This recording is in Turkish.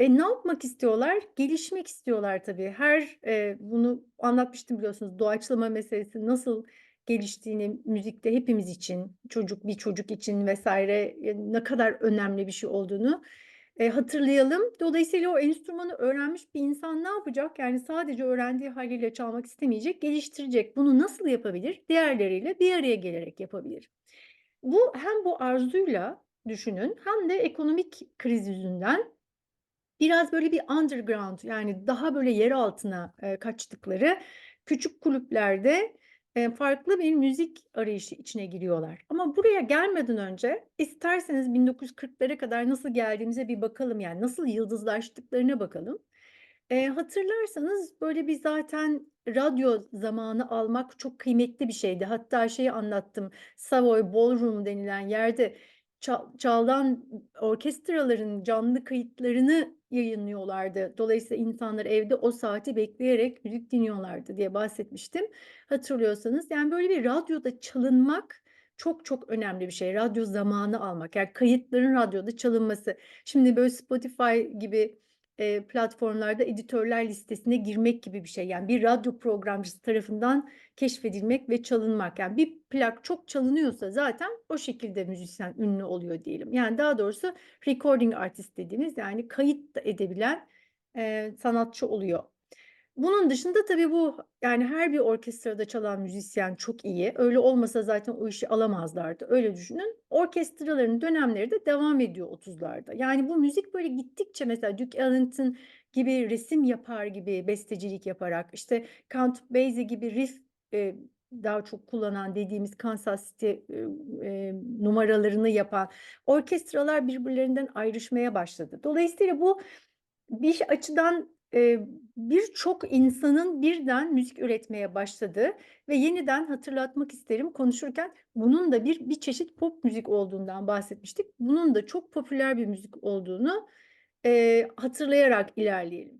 E, ne yapmak istiyorlar? Gelişmek istiyorlar tabii. Her, eee, bunu anlatmıştım biliyorsunuz, doğaçlama meselesi nasıl geliştiğini müzikte hepimiz için, çocuk bir çocuk için eee, ne kadar önemli bir şey olduğunu, eee, hatırlayalım. Dolayısıyla o enstrümanı öğrenmiş bir insan ne yapacak? Yani sadece öğrendiği hâliyle çalmak istemeyecek, geliştirecek. Bunu nasıl yapabilir? Diğerleriyle bir araya gelerek yapabilir. Bu hem bu arzuyla düşünün hem de ekonomik kriz yüzünden biraz böyle bir underground yani daha böyle yer altına, eee, kaçtıkları küçük kulüplerde, eee, farklı bir müzik arayışı içine giriyorlar. Ama buraya gelmeden önce isterseniz 1940'lara kadar nasıl geldiğimize bir bakalım, yani nasıl yıldızlaştıklarına bakalım. Eee, hatırlarsanız böyle bir zaten radyo zamanı almak çok kıymetli bir şeydi. Hatta şeyi anlattım, Savoy Ballroom denilen yerde ça çaldan orkestraların canlı kayıtlarını yayınlıyorlardı. Dolayısıyla insanlar evde o saati bekleyerek müzik dinliyorlardı diye bahsetmiştim, hatırlıyorsanız. Yani böyle bir radyoda çalınmak çok çok önemli bir şey. Radyo zamanı almak, yani kayıtların radyoda çalınması. Şimdi böyle Spotify gibi, eee, platformlarda editörler listesine girmek gibi bir şey. Yani bir radyo programcısı tarafından keşfedilmek ve çalınmak. Yani bir plak çok çalınıyorsa zaten o şekilde müzisyen ünlü oluyor diyelim. Yani daha doğrusu recording artist dediğimiz yani kayıt da edebilen, eee, sanatçı oluyor. Bunun dışında tabii bu yani her bir orkestrada çalan müzisyen çok iyi. Öyle olmasa zaten o işi alamazlardı. Öyle düşünün. Orkestraların dönemleri de devam ediyor 30'larda. Yani bu müzik böyle gittikçe mesela Duke Ellington gibi resim yapar gibi bestecilik yaparak, işte Count Basie gibi riff, eee, daha çok kullanan dediğimiz Kansas City, eee, eee, numaralarını yapan orkestralar birbirlerinden ayrışmaya başladı. Dolayısıyla bu bir açıdan, eee, birçok insanın birden müzik üretmeye başladığı ve yeniden hatırlatmak isterim konuşurken, bunun da bir bir çeşit pop müzik olduğundan bahsetmiştik. Bunun da çok popüler bir müzik olduğunu, eee, hatırlayarak ilerleyelim.